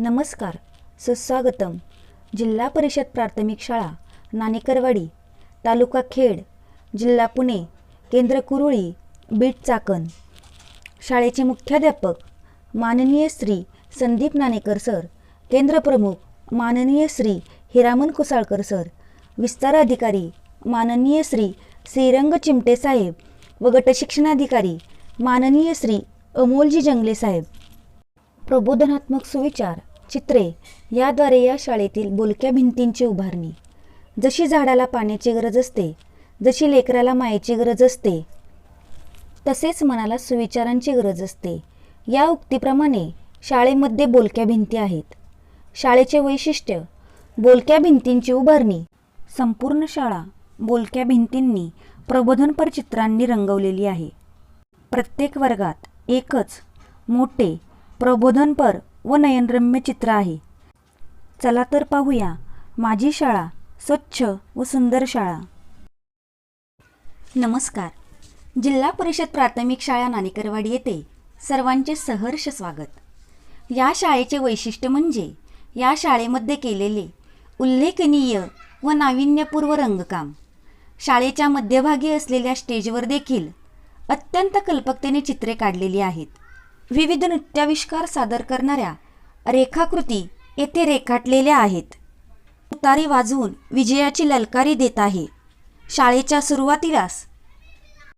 नमस्कार सुस्वागतम. जिल्हा परिषद प्राथमिक शाळा नाणेकरवाडी तालुका खेड जिल्हा पुणे केंद्र कुरुळी बीट चाकण. शाळेचे मुख्याध्यापक माननीय श्री संदीप नाणेकर सर केंद्रप्रमुख माननीय श्री हिरामन कुसाळकर सर विस्तार अधिकारी माननीय श्री श्रीरंग चिमटे साहेब व गटशिक्षणाधिकारी माननीय श्री अमोलजी जंगले साहेब. प्रबोधनात्मक सुविचार चित्रे याद्वारे या शाळेतील बोलक्या भिंतींची उभारणी. जशी झाडाला पाण्याची गरज असते जशी लेकराला मायेची गरज असते तसेच मनाला सुविचारांची गरज असते. या उक्तीप्रमाणे शाळेमध्ये बोलक्या भिंती आहेत. शाळेचे वैशिष्ट्य बोलक्या भिंतींची उभारणी. संपूर्ण शाळा बोलक्या भिंतींनी प्रबोधनपर चित्रांनी रंगवलेली आहे. प्रत्येक वर्गात एकच मोठे प्रबोधनपर व नयनरम्य चित्र आहे. चला तर पाहूया माझी शाळा स्वच्छ व सुंदर शाळा. नमस्कार. जिल्हा परिषद प्राथमिक शाळा नाणेकरवाडी येथे सर्वांचे सहर्ष स्वागत. या शाळेचे वैशिष्ट्य म्हणजे या शाळेमध्ये केलेले उल्लेखनीय व नाविन्यपूर्व रंगकाम. शाळेच्या मध्यभागी असलेल्या स्टेजवर देखील अत्यंत कल्पकतेने चित्रे काढलेली आहेत. विविध नृत्याविष्कार सादर करणाऱ्या रेखाकृती येथे रेखाटलेल्या आहेत. उतारी वाजवून विजयाची ललकारी देत आहे. शाळेच्या सुरुवातीलाच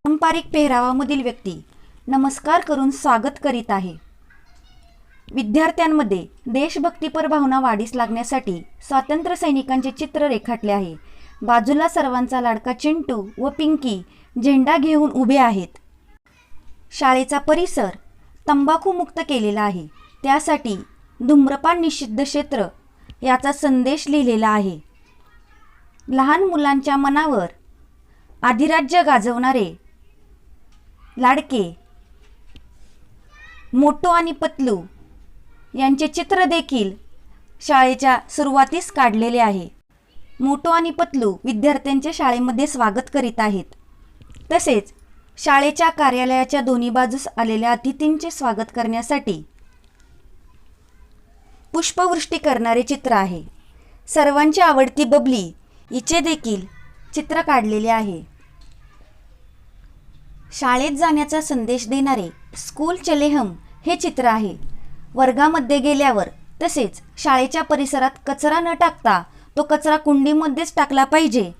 पारंपरिक पेहरावामधील व्यक्ती नमस्कार करून स्वागत करीत आहे. विद्यार्थ्यांमध्ये देशभक्तीपर भावना वाढीस लागण्यासाठी स्वातंत्र्य सैनिकांचे चित्र रेखाटले आहे. बाजूला सर्वांचा लाडका चिंटू व पिंकी झेंडा घेऊन उभे आहेत. शाळेचा परिसर तंबाखूमुक्त केलेला आहे. त्यासाठी धूम्रपान निषिद्ध क्षेत्र याचा संदेश लिहिलेला आहे. लहान मुलांच्या मनावर अधिराज्य गाजवणारे लाडके मोटो आणि पतलू यांचे चित्र देखील शाळेच्या सुरुवातीस काढलेले आहे. मोटो आणि पतलू विद्यार्थ्यांचे शाळेमध्ये स्वागत करीत आहेत. तसेच शाळेच्या कार्यालयाच्या दोन्ही बाजूस आलेल्या अतिथींचे स्वागत करण्यासाठी पुष्पवृष्टी करणारे चित्र आहे. सर्वांची आवडती बबली हिचे देखील चित्र काढलेले आहे. शाळेत जाण्याचा संदेश देणारे स्कूल चले हम हे चित्र आहे. वर्गामध्ये गेल्यावर तसेच शाळेच्या परिसरात कचरा न टाकता तो कचरा कुंडीमध्येच टाकला पाहिजे.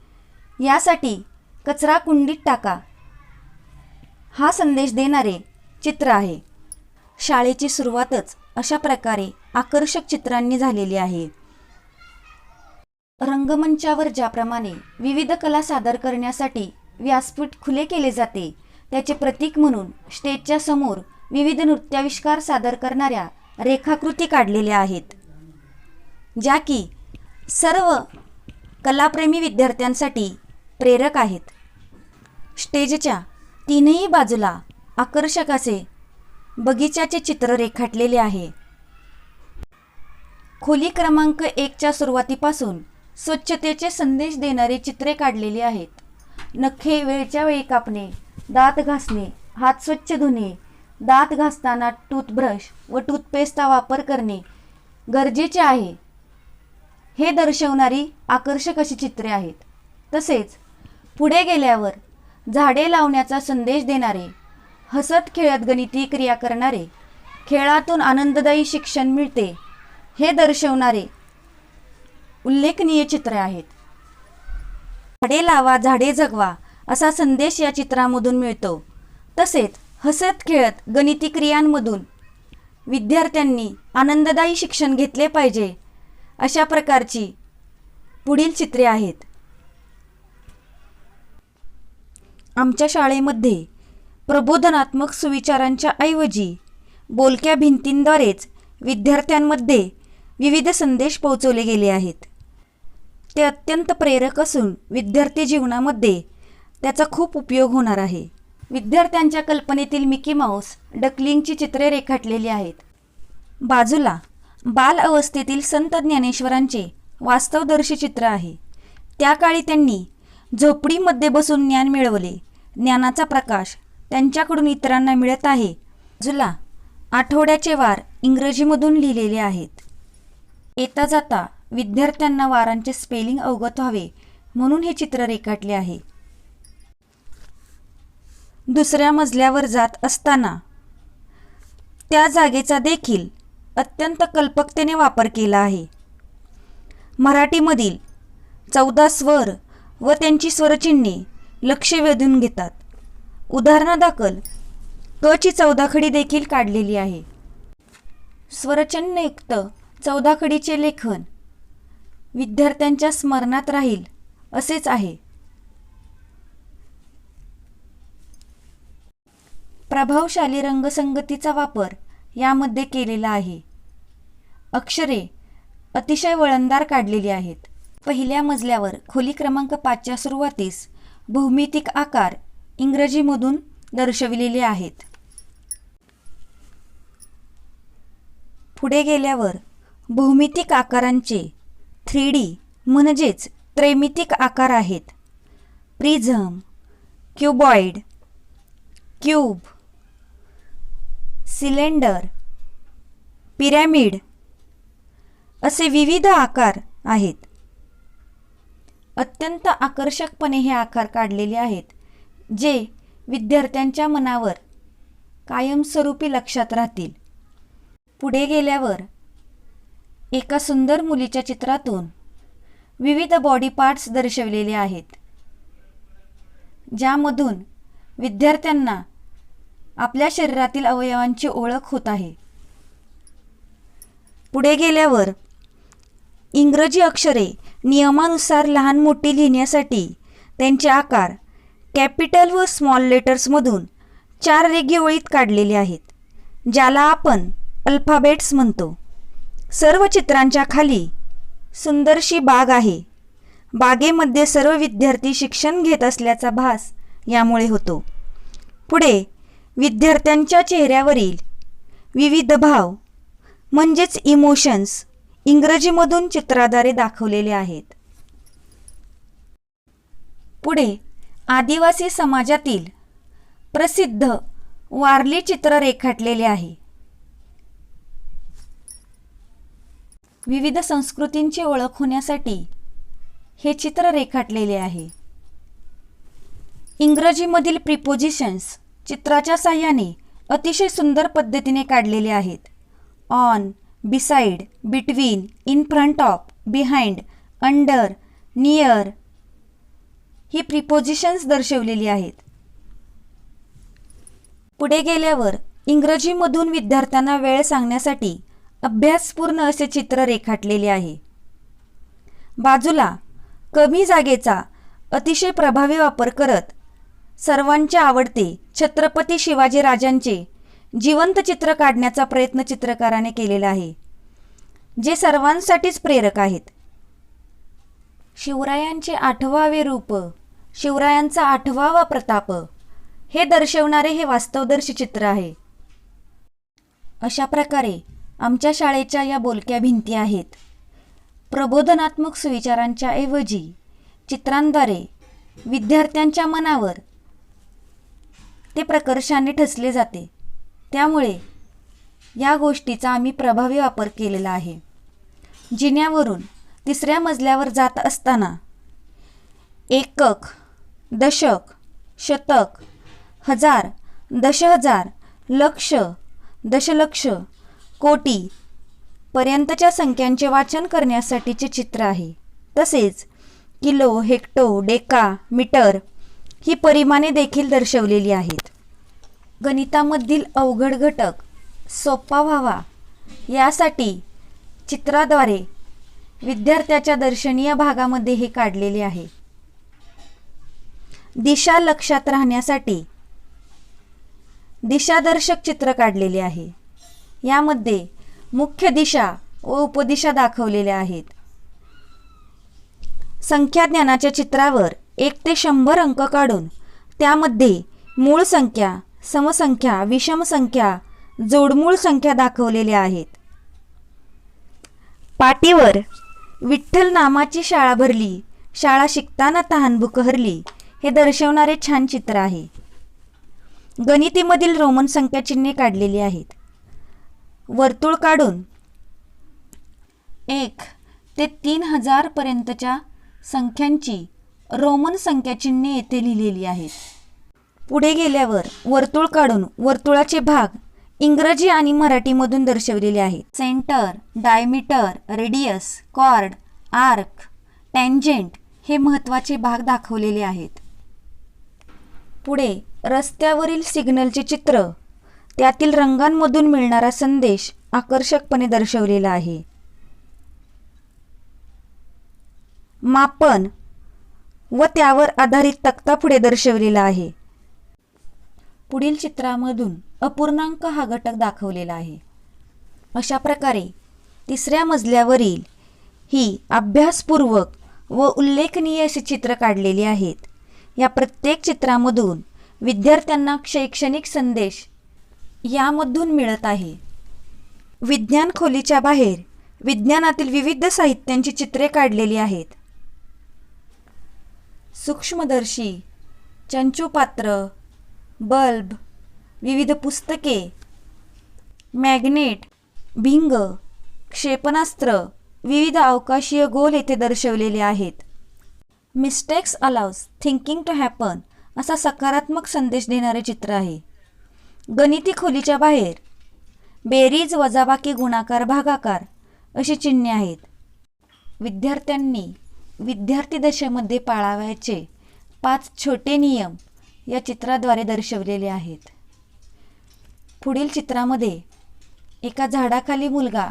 यासाठी कचरा कुंडीत टाका. हा संदेश देणारे चित्र आहे. शाळेची सुरुवातच अशा प्रकारे आकर्षक चित्रांनी झालेली आहे. रंगमंचावर ज्याप्रमाणे विविध कला सादर करण्यासाठी व्यासपीठ खुले केले जाते त्याचे प्रतीक म्हणून स्टेजच्या समोर विविध नृत्याविष्कार सादर करणाऱ्या रेखाकृती काढलेल्या आहेत. ज्या की सर्व कलाप्रेमी विद्यार्थ्यांसाठी प्रेरक आहेत. स्टेजच्या तीनही बाजूला आकर्षक असे बगीचाचे चित्र रेखाटलेले आहे. खोली क्रमांक एकच्या सुरुवातीपासून स्वच्छतेचे संदेश देणारे चित्रे काढलेली आहेत. नखे वेळच्या वेळी कापणे दात घासणे हात स्वच्छ धुणे दात घासताना टूथब्रश व टूथपेस्टचा वापर करणे गरजेचे आहे. हे दर्शवणारी आकर्षक अशी चित्रे आहेत. तसेच पुढे गेल्यावर झाडे लावण्याचा संदेश देणारे हसत खेळत गणिती क्रिया करणारे खेळातून आनंददायी शिक्षण मिळते हे दर्शवणारे उल्लेखनीय चित्रे आहेत. झाडे लावा झाडे जगवा असा संदेश या चित्रामधून मिळतो. तसेच हसत खेळत गणिती क्रियांमधून विद्यार्थ्यांनी आनंददायी शिक्षण घेतले पाहिजे अशा प्रकारची पुढील चित्रे आहेत. आमच्या शाळेमध्ये प्रबोधनात्मक सुविचारांच्या ऐवजी बोलक्या भिंतींद्वारेच विद्यार्थ्यांमध्ये विविध संदेश पोहोचवले गेले आहेत. ते अत्यंत प्रेरक असून विद्यार्थी जीवनामध्ये त्याचा खूप उपयोग होणार आहे. विद्यार्थ्यांच्या कल्पनेतील मिकी माऊस डकलिंगची चित्रे रेखाटलेली आहेत. बाजूला बाल अवस्थेतील संत ज्ञानेश्वरांचे वास्तवदर्शी चित्र आहे. त्या काळी त्यांनी झोपडीमध्ये बसून ज्ञान मिळवले. ज्ञानाचा प्रकाश त्यांच्याकडून इतरांना मिळत आहे. बाजूला आठवड्याचे वार इंग्रजीमधून लिहिलेले आहेत. येता जाता विद्यार्थ्यांना वारांचे स्पेलिंग अवगत व्हावे म्हणून हे चित्र रेखाटले आहे. दुसऱ्या मजल्यावर जात असताना त्या जागेचा देखील अत्यंत कल्पकतेने वापर केला आहे. मराठीमधील चौदा स्वर व त्यांची स्वरचिन्हे लक्ष वेधून घेतात. उदाहरणादाखल क ची चौदाखडी देखील काढलेली आहे. स्वरचन्नयुक्त चौदाखडीचे लेखन विद्यार्थ्यांच्या स्मरणात राहील असेच आहे. प्रभावशाली रंगसंगतीचा वापर यामध्ये केलेला आहे. अक्षरे अतिशय वळणदार काढलेली आहेत. पहिल्या मजल्यावर खोली क्रमांक पाचच्या सुरुवातीस भौमितिक आकार इंग्रजीमधून दर्शविलेले आहेत. पुढे गेल्यावर भौमितिक आकारांचे थ्री डी म्हणजेच त्रैमितिक आकार आहेत. Prism cuboid cube cylinder pyramid असे विविध आकार आहेत. अत्यंत आकर्षकपणे हे आकार काढलेले आहेत जे विद्यार्थ्यांच्या मनावर कायमस्वरूपी लक्षात राहतील. पुढे गेल्यावर एका सुंदर मुलीच्या चित्रातून विविध बॉडी पार्ट्स दर्शवलेले आहेत ज्यामधून विद्यार्थ्यांना आपल्या शरीरातील अवयवांची ओळख होत आहे. पुढे गेल्यावर इंग्रजी अक्षरे नियमानुसार लहान मोठी लिहिण्यासाठी त्यांचे आकार कॅपिटल व स्मॉल लेटर्समधून चार रेघी ओळीत काढलेले आहेत ज्याला आपण अल्फाबेट्स म्हणतो. सर्व चित्रांच्या खाली सुंदरशी बाग आहे. बागेमध्ये सर्व विद्यार्थी शिक्षण घेत असल्याचा भास यामुळे होतो. पुढे विद्यार्थ्यांच्या चेहऱ्यावरील विविध भाव म्हणजेच इमोशन्स इंग्रजीमधून चित्राद्वारे दाखवलेले आहेत. पुढे आदिवासी समाजातील प्रसिद्ध वारली चित्र रेखाटलेले आहे. विविध संस्कृतींची ओळख होण्यासाठी हे चित्र रेखाटलेले आहे. इंग्रजीमधील प्रिपोजिशन्स चित्राच्या साह्याने अतिशय सुंदर पद्धतीने काढलेले आहेत. On beside between in front of behind under near he prepositions दर्शवलेली आहेत. पुढे गेल्यावर इंग्रजीमधून विद्यार्थ्यांना वेळ सांगण्यासाठी अभ्यासपूर्ण असे चित्र रेखाटलेले आहे. बाजूला कमी जागेचा अतिशय प्रभावी वापर करत सर्वांचे आवडते छत्रपती शिवाजी राजांचे जिवंत चित्र काढण्याचा प्रयत्न चित्रकाराने केलेला आहे जे सर्वांसाठीच प्रेरक आहेत. शिवरायांचे आठवावे रूप शिवरायांचा आठवावा प्रताप हे दर्शवणारे हे वास्तवदर्शी चित्र आहे. अशा प्रकारे आमच्या शाळेच्या या बोलक्या भिंती आहेत. प्रबोधनात्मक सुविचारांच्या ऐवजी चित्रांद्वारे विद्यार्थ्यांच्या मनावर ते प्रकर्षाने ठसले जाते. त्यामुळे या गोष्टीचा आम्ही प्रभावी वापर केलेला आहे. जिन्यावरून तिसऱ्या मजल्यावर जात असताना एकक दशक शतक हजार दशहजार लक्ष दशलक्ष कोटी पर्यंतच्या संख्यांचे वाचन करण्यासाठीचे चित्र आहे. तसेच किलो हेक्टो डेका मीटर ही परिमाणे देखील दर्शवलेली आहेत. गणितामधील अवघड घटक सोपा व्हावा. यासाठी चित्राद्वारे विद्यार्थ्याच्या दर्शनीय भागामध्ये हे काढलेले आहे. दिशा लक्षात राहण्यासाठी दिशादर्शक चित्र काढलेले आहे. यामध्ये मुख्य दिशा व उपदिशा दाखवलेल्या आहेत. संख्याज्ञानाच्या चित्रावर एक ते शंभर अंक काढून त्यामध्ये मूळ संख्या समसंख्या विषम संख्या जोडमूळ संख्या दाखवलेल्या आहेत. पाटीवर विठ्ठल नामाची शाळा भरली शाळा शिकताना तहानभूक हरली हे दर्शवणारे छान चित्र आहे. गणितीमधील रोमन संख्या चिन्हे काढलेली आहेत. वर्तुळ काढून एक ते तीन हजारपर्यंतच्या संख्यांची रोमन संख्याचिन्हे येथे लिहिलेली आहेत. पुढे गेल्यावर वर्तुळ काढून वर्तुळाचे भाग इंग्रजी आणि मराठीमधून दर्शवलेले आहेत. Centre diameter radius chord arc tangent हे महत्त्वाचे भाग दाखवलेले आहेत. पुढे रस्त्यावरील सिग्नलचे चित्र. त्यातील रंगांमधून मिळणारा संदेश आकर्षकपणे दर्शवलेला आहे. मापन व त्यावर आधारित तक्ता पुढे दर्शवलेला आहे. पुढील चित्रामधून अपूर्णांक हा घटक दाखवलेला आहे. अशा प्रकारे तिसऱ्या मजल्यावरील ही अभ्यासपूर्वक व उल्लेखनीय अशी चित्र काढलेली आहेत. या प्रत्येक चित्रामधून विद्यार्थ्यांना शैक्षणिक संदेश यामधून मिळत आहे. विज्ञान खोलीच्या बाहेर विज्ञानातील विविध साहित्यांची चित्रे काढलेली आहेत. सूक्ष्मदर्शी चंचुपात्र बल्ब विविध पुस्तके मॅग्नेट भिंग क्षेपणास्त्र विविध अवकाशीय गोल येथे दर्शवलेले आहेत. Mistakes allows thinking to happen असा सकारात्मक संदेश देणारे चित्र आहे. गणिती खोलीच्या बाहेर बेरीज वजाबाकी गुणाकार भागाकार अशी चिन्हे आहेत. विद्यार्थ्यांनी विद्यार्थी दशेमध्ये पाळावयाचे पाच छोटे नियम या चित्राद्वारे दर्शवलेले आहेत. पुढील चित्रामध्ये एका झाडाखाली मुलगा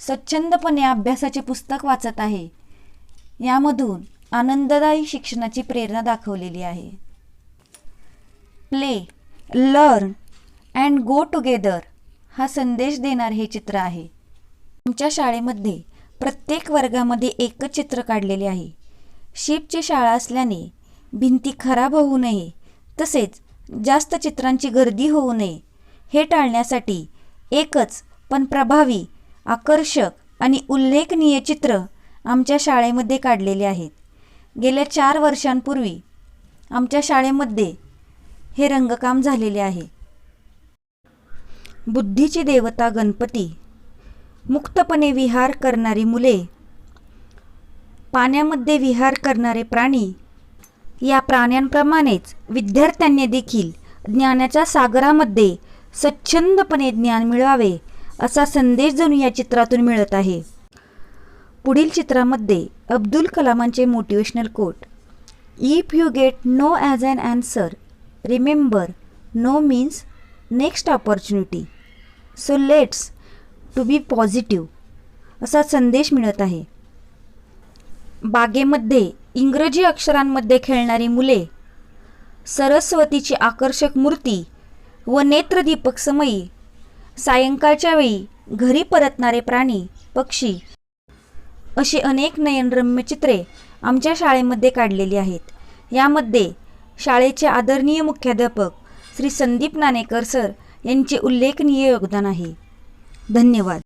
स्वच्छंदपणे अभ्यासाचे पुस्तक वाचत आहे. यामधून आनंददायी शिक्षणाची प्रेरणा दाखवलेली आहे. Play learn and go together हा संदेश देणार हे चित्र आहे. आमच्या शाळेमध्ये प्रत्येक वर्गामध्ये एकच चित्र काढलेले आहे. शिपची शाळा असल्याने भिंती खराब होऊ नये तसेच जास्त चित्रांची गर्दी होऊ नये. हे टाळण्यासाठी एकच पण प्रभावी आकर्षक आणि उल्लेखनीय चित्र आमच्या शाळेमध्ये काढलेले आहेत. गेल्या चार वर्षांपूर्वी आमच्या शाळेमध्ये हे रंगकाम झालेले आहे. बुद्धीची देवता गणपती मुक्तपणे विहार करणारी मुले पाण्यामध्ये विहार करणारे प्राणी या प्राण्यांप्रमाणेच विद्यार्थ्यांनी देखील ज्ञानाच्या सागरामध्ये स्वच्छंदपणे ज्ञान मिळवावे असा संदेश जणू या चित्रातून मिळत आहे. पुढील चित्रामध्ये Abdul कलामांचे motivational quote if you get no as an answer remember no means next opportunity so let's to be positive असा संदेश मिळत आहे. बागेमध्ये इंग्रजी अक्षरांमध्ये खेळणारी मुले सरस्वतीची आकर्षक मूर्ती व नेत्रदीपक समयी सायंकाळच्या वेळी घरी परतणारे प्राणी पक्षी अशी अनेक नयनरम्य चित्रे आमच्या शाळेमध्ये काढलेली आहेत. यामध्ये शाळेचे आदरणीय मुख्याध्यापक श्री संदीप नाणेकर सर यांचे उल्लेखनीय योगदान आहे. धन्यवाद.